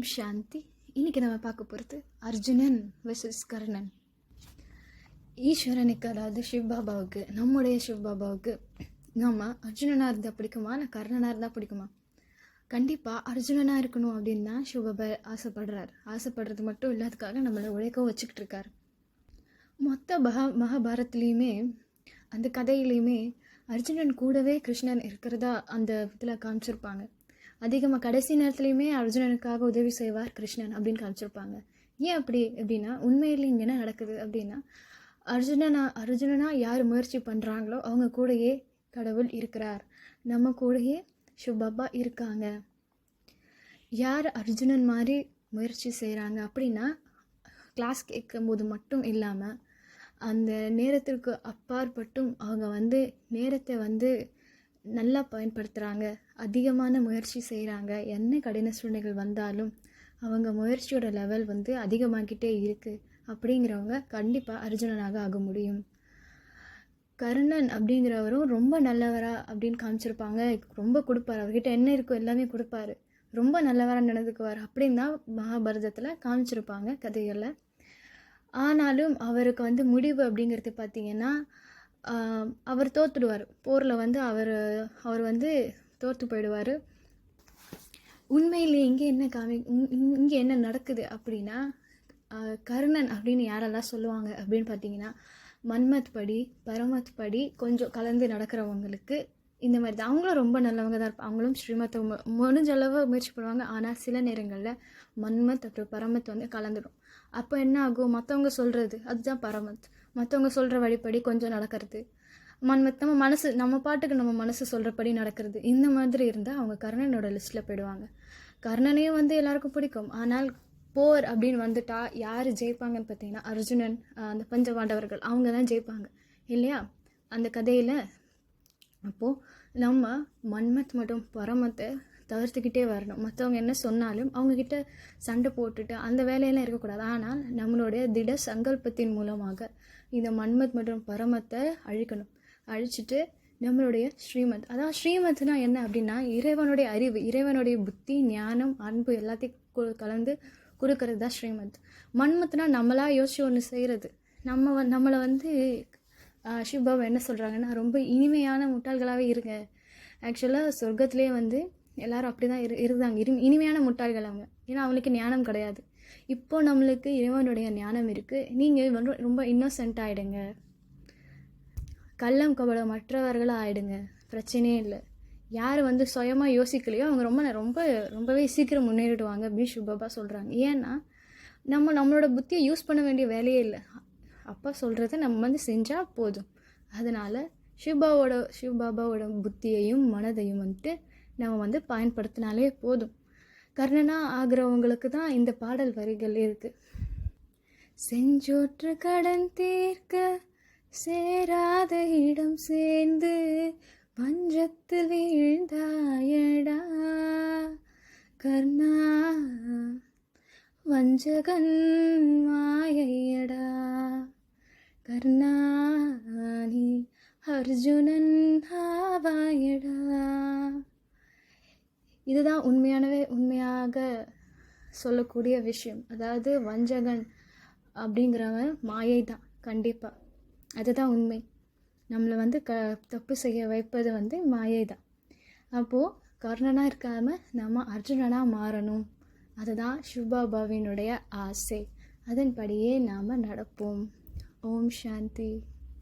ஓம் சாந்தி. இன்னைக்கு நம்ம பார்க்க போகிறது அர்ஜுனன் வெர்சஸ் கர்ணன். ஈஸ்வரனுக்கு அதாவது சிவ்பாபாவுக்கு நம்முடைய சிவ்பாபாவுக்கு நம்ம அர்ஜுனனாக இருந்தால் பிடிக்குமா? நான் கர்ணனாக இருந்தால் பிடிக்குமா? கண்டிப்பாக அர்ஜுனனாக இருக்கணும் அப்படின்னு தான் சிவபாபா ஆசைப்படுறார். ஆசைப்படுறது மட்டும் இல்லாததுக்காக நம்மளை உழைக்கவும் வச்சுக்கிட்டு இருக்கார். மொத்த மகா மகாபாரத்லேயுமே அந்த கதையிலையுமே அர்ஜுனன் கூடவே கிருஷ்ணன் இருக்கிறதா அந்த இதில் காமிச்சிருப்பாங்க. அதிகமாக கடைசி நேரத்துலையுமே அர்ஜுனனுக்காக உதவி செய்வார் கிருஷ்ணன் அப்படின்னு காமிச்சிருப்பாங்க. ஏன் அப்படி அப்படின்னா உண்மையில் இங்கே என்ன நடக்குது அப்படின்னா அர்ஜுனனா அர்ஜுனனா யார் முயற்சி பண்ணுறாங்களோ அவங்க கூடயே கடவுள் இருக்கிறார். நம்ம கூடயே சுபாபா இருக்காங்க. யார் அர்ஜுனன் மாதிரி முயற்சி செய்கிறாங்க அப்படின்னா கிளாஸ் கேட்கும்போது மட்டும் இல்லாமல் அந்த நேரத்திற்கு அப்பாற்பட்டும் அவங்க வந்து நேரத்தை வந்து நல்லா பயன்படுத்துகிறாங்க அதிகமான முயற்சி செய்கிறாங்க என்ன கடின சூழ்நிலைகள் வந்தாலும் அவங்க முயற்சியோட லெவல் வந்து அதிகமாகிட்டே இருக்குது அப்படிங்கிறவங்க கண்டிப்பாக அர்ஜுனனாக ஆக முடியும். கர்ணன் அப்படிங்கிறவரும் ரொம்ப நல்லவரா அப்படின்னு காமிச்சிருப்பாங்க. ரொம்ப கொடுப்பாரு. அவர்கிட்ட என்ன இருக்கோ எல்லாமே கொடுப்பாரு. ரொம்ப நல்லவராக நடந்துக்குவார் அப்படின்னு தான் மகாபாரதத்தில் காமிச்சிருப்பாங்க கதைகளில். ஆனாலும் அவருக்கு வந்து முடிவு அப்படிங்கிறது பார்த்திங்கன்னா அவர் தோற்றுடுவார் போரில் வந்து அவர் அவர் வந்து தோற்று போயிடுவார். உண்மையிலே இங்கே என்ன காமி இங்கே என்ன நடக்குது அப்படின்னா கர்ணன் அப்படின்னு யாரெல்லாம் சொல்லுவாங்க அப்படின்னு பார்த்தீங்கன்னா மன்மத் படி பரமத் படி கொஞ்சம் கலந்து நடக்கிறவங்களுக்கு இந்த மாதிரி தான். அவங்களும் ரொம்ப நல்லவங்க தான் இருப்பாங்க அவங்களும் ஸ்ரீமத்தை முடிஞ்ச அளவு முயற்சி பண்ணுவாங்க. ஆனால் சில நேரங்களில் மன்மத் அப்புறம் பரமத் வந்து கலந்துடும் அப்போ என்ன ஆகும்? மற்றவங்க சொல்கிறது அதுதான் பரமத். மற்றவங்க சொல்கிற வழிப்படி கொஞ்சம் நடக்கிறது. மன்மத் நம்ம மனசு நம்ம பாட்டுக்கு நம்ம மனசு சொல்கிறபடி நடக்கிறது. இந்த மாதிரி இருந்தால் அவங்க கர்ணனோட லிஸ்ட்டில் போயிடுவாங்க. கர்ணனையும் வந்து எல்லாருக்கும் பிடிக்கும். ஆனால் போர் அப்படின்னு வந்துட்டா யார் ஜெயிப்பாங்கன்னு பார்த்தீங்கன்னா அர்ஜுனன் அந்த பஞ்சபாண்டவர்கள். அவங்க தான் ஜெயிப்பாங்க. இல்லையா? அந்த கதையில் அப்போது நம்ம மன்மத் மற்றும் பரமத்தை தவிர்த்துக்கிட்டே வரணும். மற்றவங்க என்ன சொன்னாலும் அவங்கக்கிட்ட சண்டை போட்டுட்டு அந்த வேலையெல்லாம் இருக்கக்கூடாது. ஆனால் நம்மளுடைய திட சங்கல்பத்தின் மூலமாக இந்த மன்மத் மற்றும் பரமத்தை அழிக்கணும். அழிச்சிட்டு நம்மளுடைய ஸ்ரீமத். அதான் ஸ்ரீமத்னா என்ன அப்படின்னா இறைவனுடைய அறிவு இறைவனுடைய புத்தி ஞானம் அன்பு எல்லாத்தையும் கலந்து கொடுக்கறது தான் ஸ்ரீமத். மன்மத்னா நம்மளாக யோசிச்சு ஒன்று செய்கிறது நம்ம வ நம்மளை வந்து சிவபாபா என்ன சொல்கிறாங்கன்னா ரொம்ப இனிமையான முட்டாள்களாகவே இருங்க. ஆக்சுவலாக சொர்க்கத்துலேயே வந்து எல்லாரும் அப்படி தான் இரு இருந்தாங்க. இரு இனிமையான முட்டாள்கள் அவங்க. ஏன்னா அவங்களுக்கு ஞானம் கிடையாது. இப்போ நம்மளுக்கு இறைவனுடைய ஞானம் இருக்குது நீங்கள் வந்து ரொம்ப இன்னோசென்ட் ஆகிடுங்க கள்ளம் கபடம் மற்றவர்களாக ஆகிடுங்க பிரச்சனையே இல்லை. யார் வந்து சுயமாக யோசிக்கலையோ அவங்க ரொம்ப ரொம்ப ரொம்பவே சீக்கிரம் முன்னேறிடுவாங்க அப்படின்னு சுபாபா சொல்கிறாங்க ஏன்னா நம்ம நம்மளோட புத்தியை யூஸ் பண்ண வேண்டிய வேலையே இல்லை. அப்பா சொல்கிறத நம்ம வந்து செஞ்சால் போதும். அதனால் சிவபாவோட சிவபாபாவோட புத்தியையும் மனதையும் வந்துட்டு நம்ம வந்து பயன்படுத்தினாலே போதும். கர்ணனாக ஆகிறவங்களுக்கு தான் இந்த பாடல் வரிகள் இருக்குது செஞ்சோற்று கடன் தீர்க்க சேராத இடம் சேர்ந்து பஞ்சத்தில் வீழ்ந்தாயடா. கர்ணா வஞ்சகன் மாயையடா. கர்ணானி அர்ஜுனன் ஆவாயடா. இதுதான் உண்மையானவே உண்மையாக சொல்லக்கூடிய விஷயம். அதாவது வஞ்சகன் அப்படிங்கிறவன் மாயை தான் கண்டிப்பாக அதுதான் உண்மை. நம்மளை வந்து க தப்பு செய்ய வைப்பது வந்து மாயை தான் அப்போது கர்ணனாக இருக்காமல் நம்ம அர்ஜுனனாக மாறணும். அதுதான் சுபாபாவினுடைய ஆசை. அதன்படியே நாம் நடப்போம். ஓம் சாந்தி.